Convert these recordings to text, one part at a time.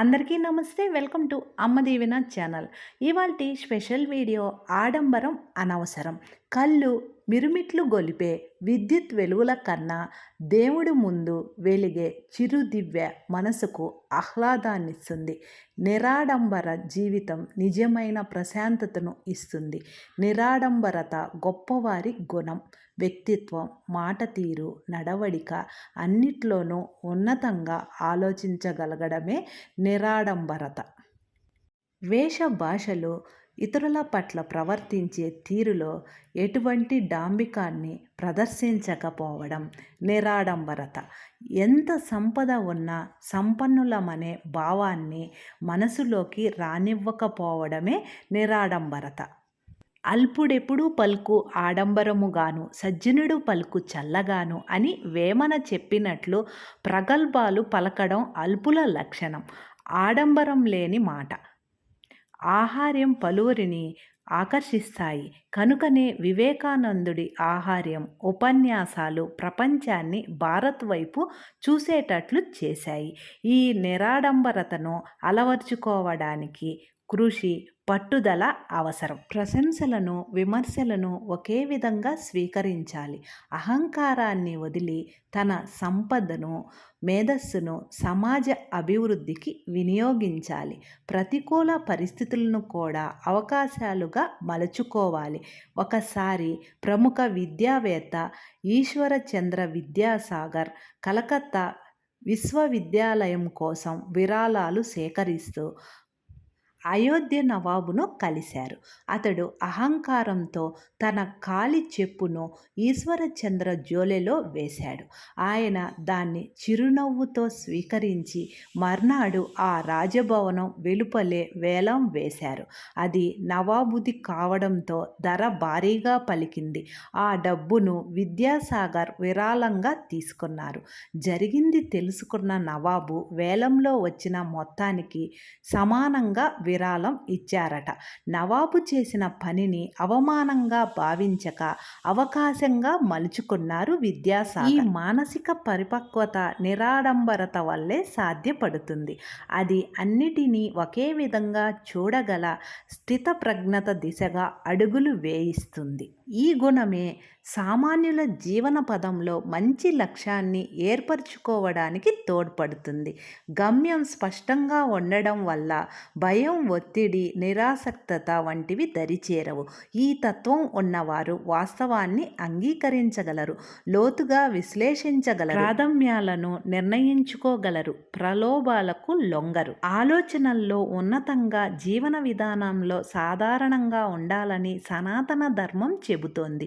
అందరికీ నమస్తే. Welcome to Amma channel. ఇవాళ స్పెషల్ వీడియో ఆడంబరం అనవసరం. కళ్ళు మిరుమిట్లు గొలిపే విద్యుత్ వెలుగుల కన్నా దేవుడి ముందు వెలిగే చిరుదివ్య మనసుకు ఆహ్లాదాన్నిస్తుంది. నిరాడంబర జీవితం నిజమైన ప్రశాంతతను ఇస్తుంది. నిరాడంబరత గొప్పవారి గుణం. వ్యక్తిత్వం మాట తీరు నడవడిక అన్నిట్లోనూ ఉన్నతంగా ఆలోచించగలగడమే నిరాడంబరత. వేష భాషలు ఇతరుల పట్ల ప్రవర్తించే తీరులో ఎటువంటి డాంబికాన్ని ప్రదర్శించకపోవడం నిరాడంబరత. ఎంత సంపద ఉన్నా సంపన్నులమనే భావాన్ని మనసులోకి రానివ్వకపోవడమే నిరాడంబరత. అల్పుడెప్పుడు పలుకు ఆడంబరముగాను సజ్జనుడు పలుకు చల్లగాను అని వేమన చెప్పినట్లు ప్రగల్భాలు పలకడం అల్పుల లక్షణం. ఆడంబరం లేని మాట. ఆహార్యం పలువురిని ఆకర్షిస్తాయి. కనుకనే వివేకానందుడి ఆహార్యం ఉపన్యాసాలు ప్రపంచాన్ని భారత్ వైపు చూసేటట్లు చేశాయి. ఈ నిరాడంబరతను అలవర్చుకోవడానికి కృషి పట్టుదల అవసరం. ప్రశంసలను విమర్శలను ఒకే విధంగా స్వీకరించాలి. అహంకారాన్ని వదిలి తన సంపదను మేధస్సును సమాజ అభివృద్ధికి వినియోగించాలి. ప్రతికూల పరిస్థితులను కూడా అవకాశాలుగా మలుచుకోవాలి. ఒకసారి ప్రముఖ విద్యావేత్త ఈశ్వరచంద్ర విద్యాసాగర్ కలకత్తా విశ్వవిద్యాలయం కోసం విరాళాలు సేకరిస్తూ అయోధ్య నవాబును కలిశారు. అతడు అహంకారంతో తన కాలి చెప్పును ఈశ్వరచంద్ర జోలెలో వేశాడు. ఆయన దాన్ని చిరునవ్వుతో స్వీకరించి మర్నాడు ఆ రాజభవనం వెలుపలే వేలం వేశారు. అది నవాబుది కావడంతో ధర భారీగా పలికింది. ఆ డబ్బును విద్యాసాగర్ విరాళంగా తీసుకున్నారు. జరిగింది తెలుసుకున్న నవాబు వేలంలో వచ్చిన మొత్తానికి సమానంగా విరాళం ఇచ్చారట. నవాబు చేసిన పనిని అవమానంగా భావించక అవకాశంగా మలుచుకున్నారు విద్యాసాగర్. ఈ మానసిక పరిపక్వత నిరాడంబరత వల్లే సాధ్యపడుతుంది. అది అన్నిటినీ ఒకే విధంగా చూడగల స్థితప్రజ్ఞత దిశగా అడుగులు వేయిస్తుంది. ఈ గుణమే సామాన్యుల జీవన పదంలో మంచి లక్ష్యాన్ని ఏర్పరచుకోవడానికి తోడ్పడుతుంది. గమ్యం స్పష్టంగా ఉండడం వల్ల భయం ఒత్తిడి నిరాసక్తత వంటివి దరిచేరవు. ఈ తత్వం ఉన్నవారు వాస్తవాన్ని అంగీకరించగలరు లోతుగా విశ్లేషించగలరు ప్రాథమ్యాలను నిర్ణయించుకోగలరు ప్రలోభాలకు లొంగరు. ఆలోచనల్లో ఉన్నతంగా జీవన విధానంలో సాధారణంగా ఉండాలని సనాతన ధర్మం చెబుతోంది.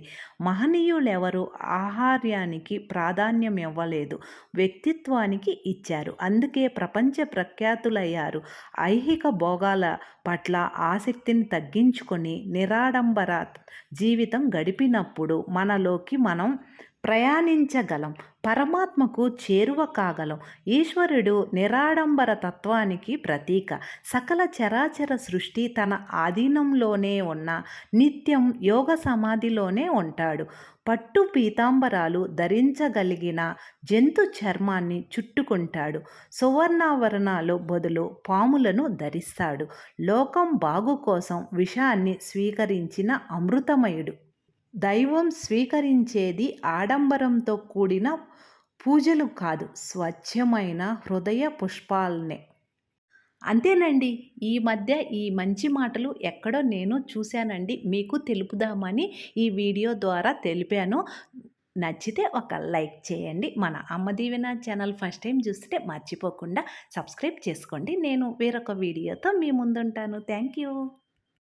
ఎవరు ఆహార్యానికి ప్రాధాన్యం ఇవ్వలేదు వ్యక్తిత్వానికి ఇచ్చారు. అందుకే ప్రపంచ ప్రఖ్యాతులయ్యారు. ఐహిక భోగాల పట్ల ఆసక్తిని తగ్గించుకొని నిరాడంబర జీవితం గడిపినప్పుడు మనలోకి మనం ప్రయాణించగలం. పరమాత్మకు చేరువ కాగలం. ఈశ్వరుడు నిరాడంబర తత్వానికి ప్రతీక. సకల చరాచర సృష్టి తన ఆధీనంలోనే ఉన్న నిత్యం యోగ సమాధిలోనే ఉంటాడు. పట్టు పీతాంబరాలు ధరించగలిగిన జంతు చర్మాన్ని చుట్టుకుంటాడు. సువర్ణావరణాలు బదులు పాములను ధరిస్తాడు. లోకం బాగు కోసం విషాన్ని స్వీకరించిన అమృతమయుడు. దైవం స్వీకరించేది ఆడంబరంతో కూడిన పూజలు కాదు స్వచ్ఛమైన హృదయ పుష్పాలనే. అంతేనండి. ఈ మధ్య ఈ మంచి మాటలు ఎక్కడో నేను చూశానండి. మీకు తెలుపుదామని ఈ వీడియో ద్వారా తెలిపాను. నచ్చితే ఒక లైక్ చేయండి. మన అమ్మ దీవెన ఛానల్ ఫస్ట్ టైం చూస్తే మర్చిపోకుండా సబ్స్క్రైబ్ చేసుకోండి. నేను వేరొక వీడియోతో మీ ముందుంటాను. Thank you.